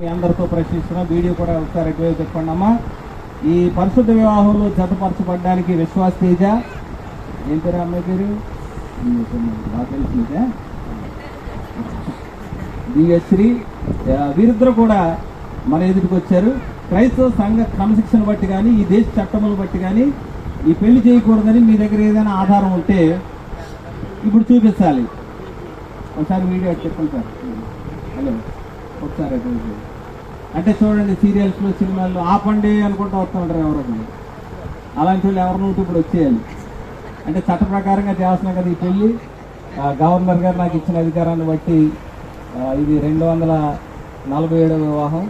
మీ అందరితో ప్రశ్నిస్తున్నా. వీడియో కూడా ఒకసారి ఎటువైపు చెప్పండి అమ్మా. ఈ పరిశుద్ధ వివాహంలో జతపరచబడడానికి విశ్వాస తేజ. ఏం పేరు అమ్మాయి పేరు? బాగా తెలిసిందే దివ్యశ్రీ వీరిద్దరు కూడా మన ఎదుటికి వచ్చారు. క్రైస్తవ సంఘ క్రమశిక్షణ బట్టి కానీ ఈ దేశ చట్టములను బట్టి కానీ ఈ పెళ్ళి చేయకూడదని మీ దగ్గర ఏదైనా ఆధారం ఉంటే ఇప్పుడు చూపించాలి. ఒకసారి వీడియో చెప్పండి సార్. హలో ఒకసారి అంటే చూడండి సీరియల్స్లో సినిమాల్లో ఆపండి అనుకుంటూ వస్తూ ఉంటారు ఎవరో అలాంటి వాళ్ళు ఎవరినో ఇప్పుడు వచ్చేయాలి. అంటే చట్ట ప్రకారంగా చేస్తున్నాం కదా ఈ పెళ్ళి ఆ, గవర్నర్ గారు నాకు ఇచ్చిన అధికారాన్ని బట్టి ఇది రెండు వందల నలభై ఏడవ వివాహం.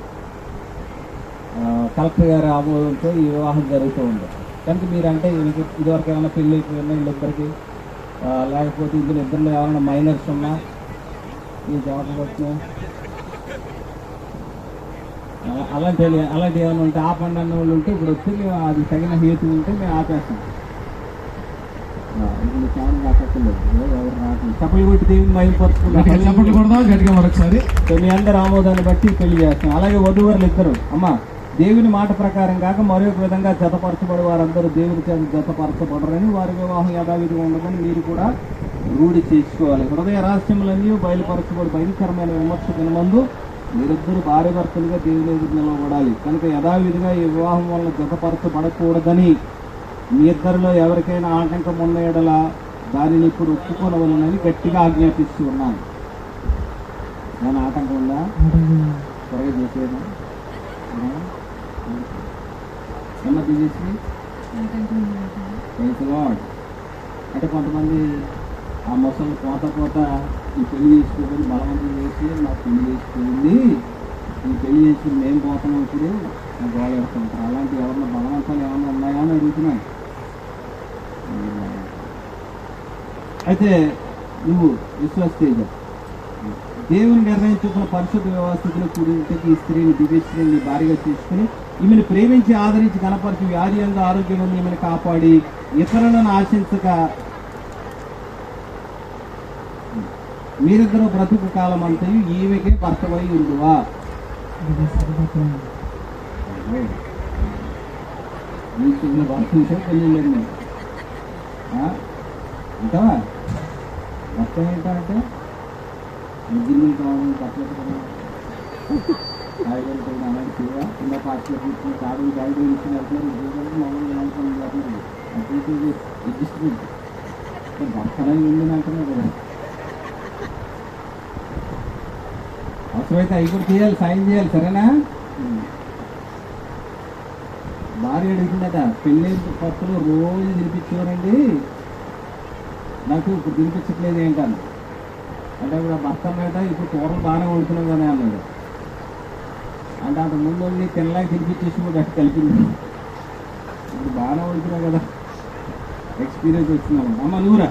కలెక్టర్ గారి ఆమోదంతో ఈ వివాహం జరుగుతూ ఉంది. కనుక మీరంటే వీళ్ళకి ఇదివరకు ఏమైనా పెళ్ళి అయిపోయినా వీళ్ళిద్దరికి? లేకపోతే ఇందులో ఇద్దరిలో ఏమైనా మైనర్స్ ఉన్నా? ఈ జవాబు వచ్చినా అలాంటి అలాంటి ఏమైనా ఉంటే ఆపండి అన్న వాళ్ళు ఉంటే ఇప్పుడు వచ్చి మేము అది తగిన హేతు ఉంటే మేము ఆపేస్తాం. ఇప్పుడు చాలా ఆపక్కర్లేదు ఎవరు రావట్లేదు. చప్పలు కొట్టి దేవుని గట్టిగా చప్పట్లు కొడదాం గట్టిగా మరొకసారి. మీ అందరి ఆమోదాన్ని బట్టి పెళ్ళి చేస్తాం. అలాగే వధువరులు ఇద్దరు. అమ్మ దేవుని మాట ప్రకారం కాక మరొక విధంగా జతపరచబడి వారందరూ దేవుని చేత జతపరచబడరని వారి వివాహం యథావిధిగా ఉండదని మీరు కూడా రూఢి చేసుకోవాలి. హృదయ రహస్యములన్నీ బయలుపరచబడి భయంకరమైన విమర్శ దినమందు మీరిద్దరు భార్య భర్తలుగా దేవుని ఎదురు నిలబడాలి కనుక యథావిధిగా ఈ వివాహం వల్ల జతపరచబడకూడదని మీ ఇద్దరిలో ఎవరికైనా ఆటంకం ఉన్న ఎడల దానిని ఇప్పుడు ఒప్పుకొనవలనని గట్టిగా ఆజ్ఞాపిస్తూ ఉన్నాను. నేను ఆటంకం ఉందా? త్వరగా చేసేది ఎన్న తీసేసి లాడ్ అంటే కొంతమంది ఆ మొసలు కోత కోత ఈ పెళ్ళి చేసుకోమని బలవంతం చేసి నాకు పెళ్ళి చేసుకుంది. ఈ పెళ్ళి చేసుకుని మేము పోతున్నాం ఇప్పుడు. నాకు గోడ పెడుతుంటారు అలాంటి ఎవరన్నా బలవంతాలు ఏమన్నా ఉన్నాయా అని అడుగుతున్నాను అయితే నువ్వు విశ్వాసేజ దేవుని నిర్ణయించుకున్న పరిశుద్ధ వ్యవస్థలో కూడింటికి ఈ స్త్రీని దివ్య స్త్రీని భారీగా తీసుకుని ఈమెను ప్రేమించి ఆదరించి కనపరిచి వ్యాధి అందు ఆరోగ్యం ఉంది ఈమెను కాపాడి ఇతరులను ఆశించక మీరిద్దరూ బ్రతుకు కాలం అంతయు ఈమెకే భర్తమై ఉండువా? నీకు ఉన్న భర్త ఉంటే అంటావా? మొత్తం ఏంటంటే? గిన్నెలు కావాలి కట్లెట్ కాయగూరలు కూడా అలాంటి తీరా కింద పాటలు కూర్చుని కాడులు కాయగూరలు ఇచ్చిన వెళ్తున్నారు ఉద్యోగాలు మామూలుగా అనుకుని అడ్జస్ట్మెంట్. భర్తనై ఉంది అంటున్నావు కదా. అవసరమైతే అవి కూడా చేయాలి సాయం చేయాలి సరేనా? భార్య అడిగిందట పెళ్ళి కొత్తలో రోజు తినిపించేవారండి. నాకు ఇప్పుడు తినిపించట్లేదు ఏంటని అంటే ఇప్పుడు ఆ భర్త అన్నట ఇప్పుడు కూరలు బాగానే వండుతున్నాం కదా అన్నాడు. అంటే అంత ముందు ఉండి తినలేక తినిపించేసి కూడా కలిపింది. ఇప్పుడు బాగానే వండుతున్నావు కదా ఎక్స్పీరియన్స్ వచ్చిందన్నమాట అమ్మ నువ్వురా.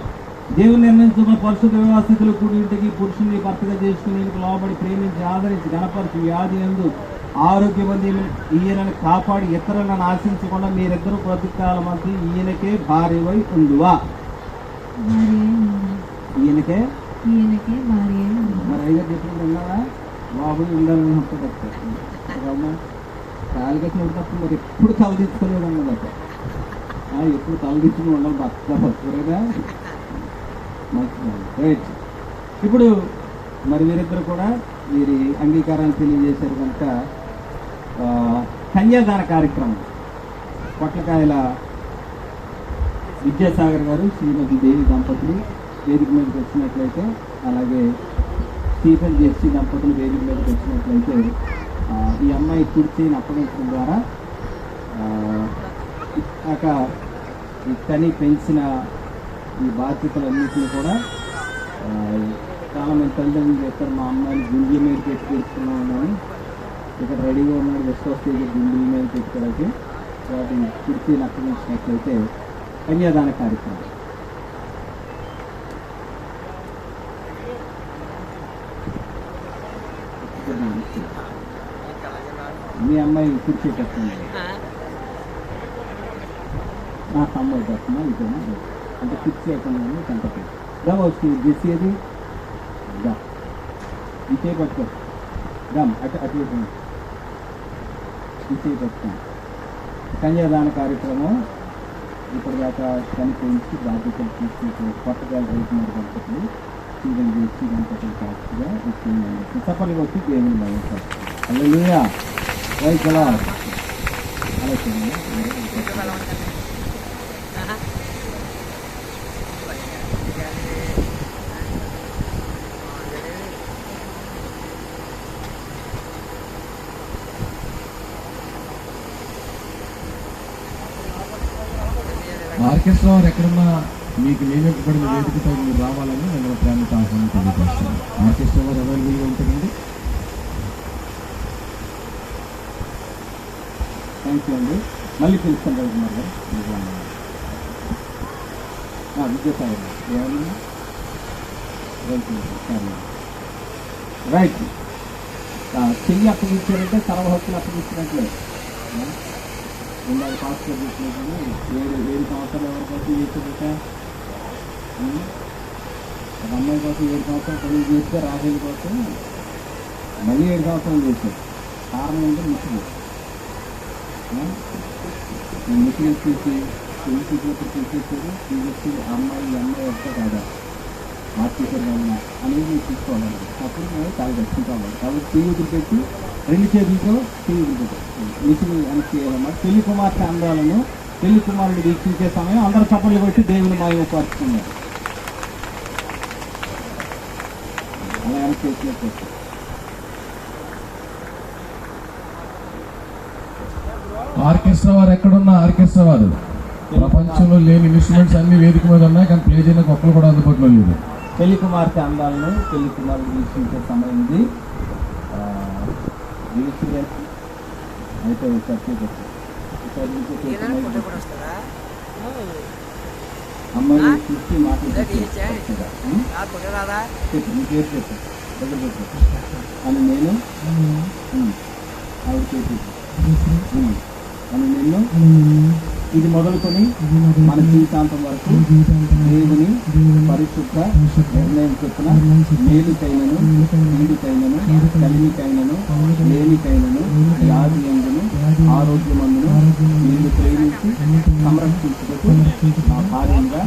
దేవుని నిర్ణయించుకున్న పరిశుద్ధ వ్యవస్థితులు కూడింటికి పురుషుని భర్తగా చేసుకుని లోబడి ప్రేమించి ఆదరించి గణపరిచి వ్యాధి ఎందు ఆరోగ్యమంది ఈయనను కాపాడి ఇతరులను ఆశించకుండా మీరిద్దరూ బ్రతుకాలం అంతా ఈయనకే భార్యవై ఉండువా? ఈయనకే? ఈయనకి భార్య మరి ఐదు చెప్పింది ఉన్నావా బాబు ఉండాలని ఉంటుంది కాలికి తప్పు మరి ఎప్పుడు తల తెచ్చుకోలేదు అన్నదట ఎప్పుడు తల తెచ్చుకుని ఉండాలి భర్త మంచిది రైట్ ఇప్పుడు మరి వీరిద్దరు కూడా వీరి అంగీకారాన్ని తెలియజేశారు కనుక కన్యాదాన కార్యక్రమం పొట్లకాయల విద్యాసాగర్ గారు శ్రీమతి దేవి దంపతులు వేదిక మీదకి వచ్చినట్లయితే అలాగే స్టీఫెన్ జెర్సీ దంపతులు వేదిక మీదకి వచ్చినట్లయితే ఈ అమ్మాయి కుర్చీని అప్పగించడం ద్వారా ఇక ఈ పెంచిన ఈ బాధ్యతలన్నింటినీ కూడా చాలా మంది తల్లిదండ్రులు చెప్తారు మా అమ్మాయిని గుండెల మీద పెట్టి పెట్టుకున్నామని ఇక్కడ రెడీగా ఉన్నాడు విశ్వాస గుండెల మీద పెట్టుకోవడానికి. వాటి కుర్చీని అప్పగించినట్లయితే కన్యాదాన కార్యక్రమం. మీ అమ్మాయి కుర్చీ పెట్టండి నా తమ్ముడు పెట్టినా ఇదేనా అంటే ఫిక్స్ కుర్చీ అయిపోయిందని కంటపై దా వచ్చి చేసేది దా ఇచ్చే పట్టుకో. దమ్ అటు అటు ఈ ఇటు. నిశ్చయపెట్టాం కన్యాదాన కార్యక్రమం ఇప్పటిదాకా చనిపోయించి బాధ్యతలు తీసుకుంటూ కొత్తగా రైతున్నారు గణపతులు సీజన్ చేసి గణపతులు కాస్తుగా ఇచ్చిందండి సఫలు వచ్చి దేవుని అల్లెలుయా రైతులా అలా చూడండి ఆర్కెస్ట్రా వారు ఎక్కడన్నా మీకు నియమించబడిన వేదికపై మీరు రావాలని నేను ప్రేమతో ఆహ్వానం తెలియజేస్తాను ఆర్కెస్ట్రా వారు అవైలబుల్గా ఉంటారండి? థ్యాంక్ యూ అండి. మళ్ళీ పిలుస్తాను రవికుమార్ గారు విద్యాసాగర్ గారు. రైట్. చెయ్యి అప్పగించారంటే సర్వహక్కులు అప్పగించినట్లే. ఆ? ఇందాక పాస్టర్ చెప్పినట్టు ఏడు ఏడు సంవత్సరాలు ఎవరి కోసం చేసేదట ఒక అమ్మాయి కోసం ఏడు సంవత్సరాలు పని చేస్తే రాహేల్ కోసం మళ్ళీ ఏడు సంవత్సరాలు చేశారు కారణం అంటే ముసుగు ముసుగు తీసి పెళ్ళి చూసినప్పుడు తీసేసారు తీసేసి అమ్మాయి అమ్మాయి వస్తే కాదా? మార్చేశారు కానీ అనేది తీసుకోవాలి అప్పుడు మేము చాలా దర్శించాలి కాబట్టి టీవీ పెట్టి రెండు చేతులతో ముసుగు అని చేయాలన్నమాట పెళ్ళి కుమార్తె అందాలను పెళ్ళి కుమారుడు వీక్షించే సమయం అందరూ చప్పట్లు పెట్టి దేవుని మాయ పరుచుకున్నారు అలా వెనక్కి చేసినట్టు ఆర్కెస్ట్రా వారు ఎక్కడున్నా ఆర్కెస్ట్రా వారు ప్రపంచంలో లేని ఇన్స్ట్రుమెంట్స్ అన్ని వేదిక మీద ఉన్నాయి కానీ ప్లే చేయడానికి ఒక్కరు కూడా అందుబాటులో లేదు. పెళ్ళి కుమార్తె అందాలను పెళ్ళి కుమారుడు వీక్షించే సమయం ఇది. వీక్షించే- అయితే ఒకసారి చూపించు. ఒకసారి ఇంకో అమ్మాయి చూసి మాట్లాడుతుంది చెప్పు పేరు చెప్పు దగ్గర చెప్పు అని నేను ఆవిడ చేసి అని నిన్ను ఇది మొదలుకొని మన జీవితాంతం వరకు దేవుని పరిశుద్ధ నిర్ణయం చొప్పున మేలుకైనను కీడుకైనను కలిమికైనను లేనికైనను వ్యాధి అందును ఆరోగ్యమందును నేను ప్రేమించి సంరక్షించుటకు నా కార్యంగా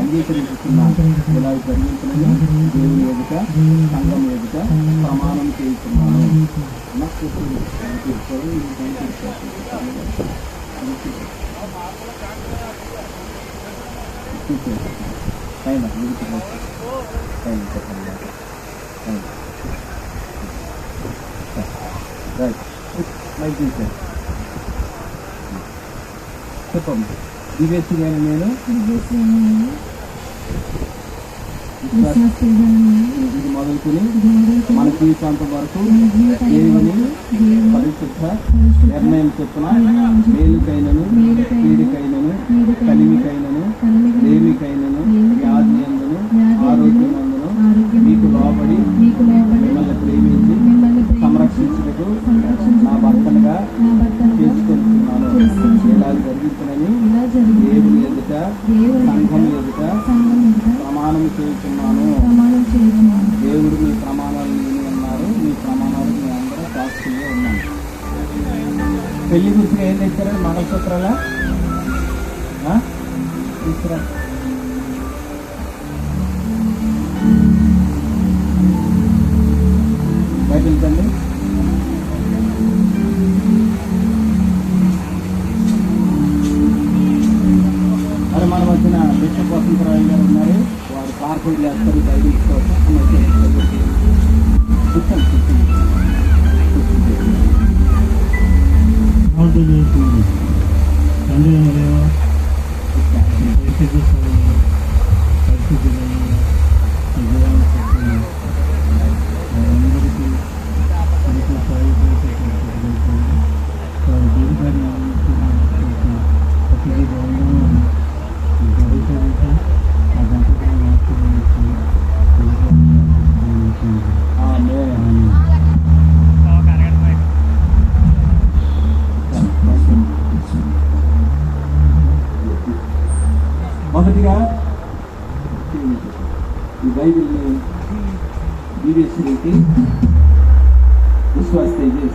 అంగీకరించుకున్నాను ఇలా జరిగించినని దేవుని ఎదుట సంఘం ఎదుట ప్రమాణం చేస్తున్నాను నాకు చెప్పింది. నాకు చెప్తారు, ఇది నాకు చెప్తారు. టైం టైం చెప్పండి టైం రైట్ మైక్ తీసాను చెప్పండి దివేసిగా నేను ఇది మొదలుకొని మన జీవితాంతం వరకు దేవుని పరిశుద్ధ నిర్ణయం చొప్పున మేలుకైనను కీడికైనను కలిమికైనను దేవికైనను వ్యాధి అందును ఆరోగ్యమందును మీకు లోబడి మిమ్మల్ని ప్రేమించి సంరక్షించుటకు నా భర్తనుగా చేసుకుంటున్నాను. ఇలా జరిగించనని దేవుని ఎదుట ఎదుట ప్రమాణం చేస్తున్నాను దేవుడు మీ ప్రమాణాలు నేను అన్నారు మీ ప్రమాణాలు మీ అందరూ సాక్షులుగా ఉన్నాను పెళ్ళి గురించి ఏం తెచ్చారండి మంగళసూత్రాలా? తీసుకురా. Os suas TVs,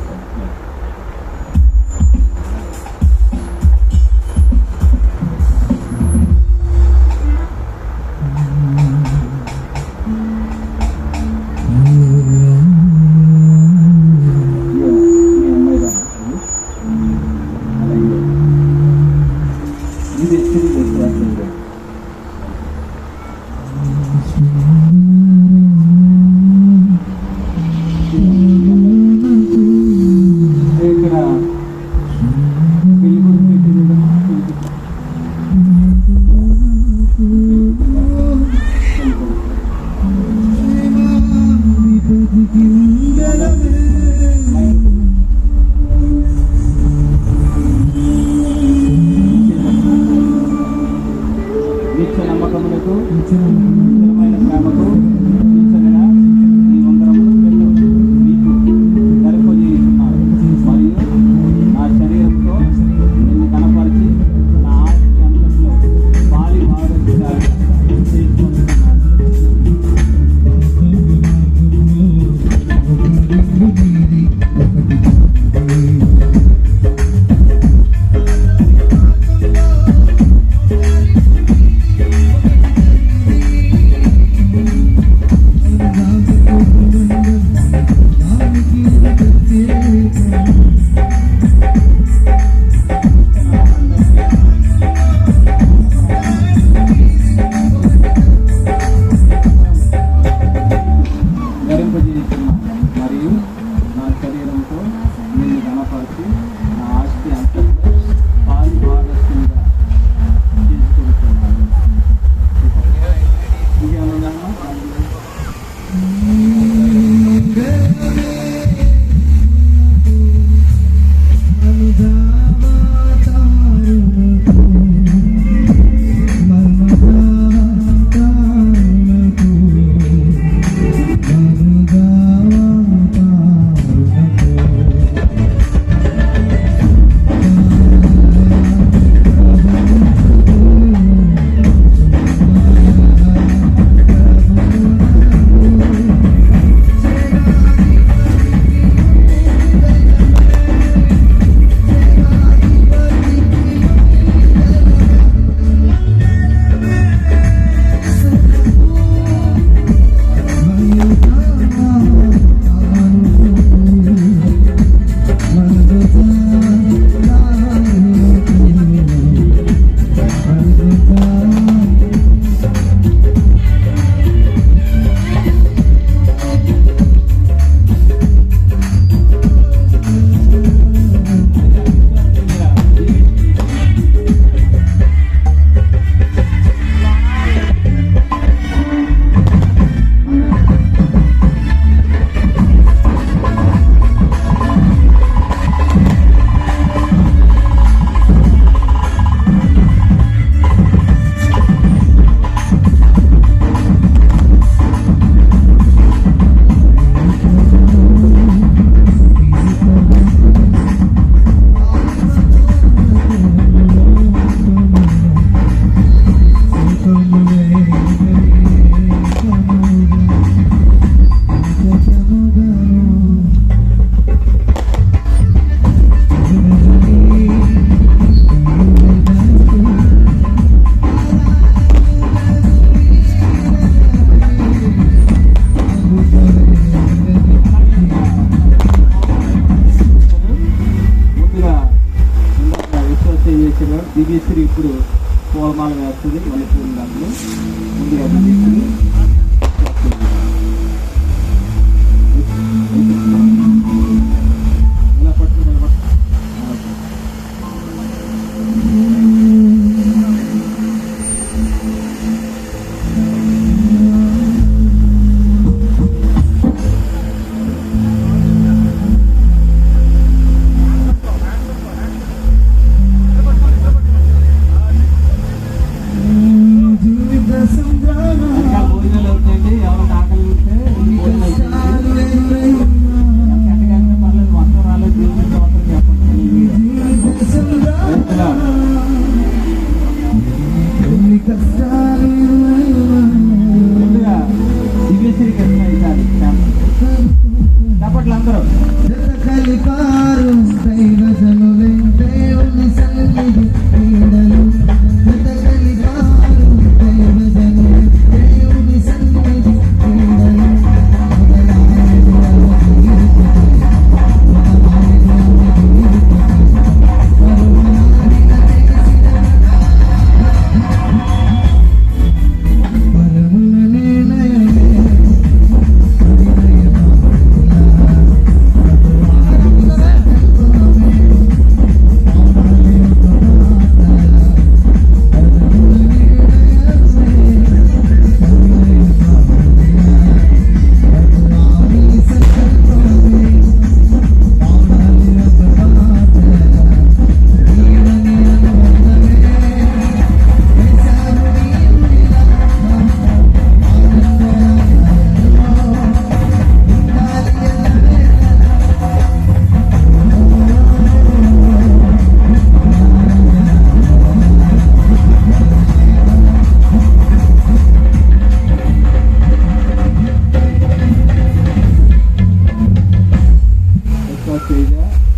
Teja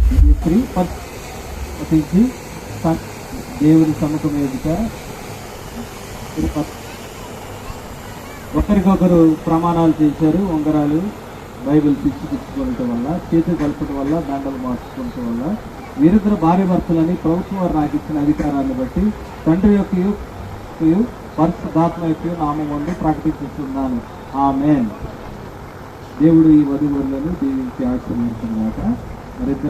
Divyasri పత్- పతించి దేవుని సముఖం ఎదుట ఒకరికొకరు ప్రమాణాలు చేశారు ఉంగరాలు బైబిల్ పిచ్చి వల్ల చేతులు కలపడం వల్ల దండలు మార్చుకోవటం వల్ల. వీరిద్దరు భార్య భర్తలని ప్రభుత్వం వారు నాకు ఇచ్చిన అధికారాన్ని బట్టి తండ్రి యొక్క పరిశుద్ధాత్మ యొక్క నామం వందు ప్రకటించుతున్నాను ఆమెన్. దేవుడు ఈ వధువులను దీవించి ఆశీర్వదించుగాక మరిద్దరు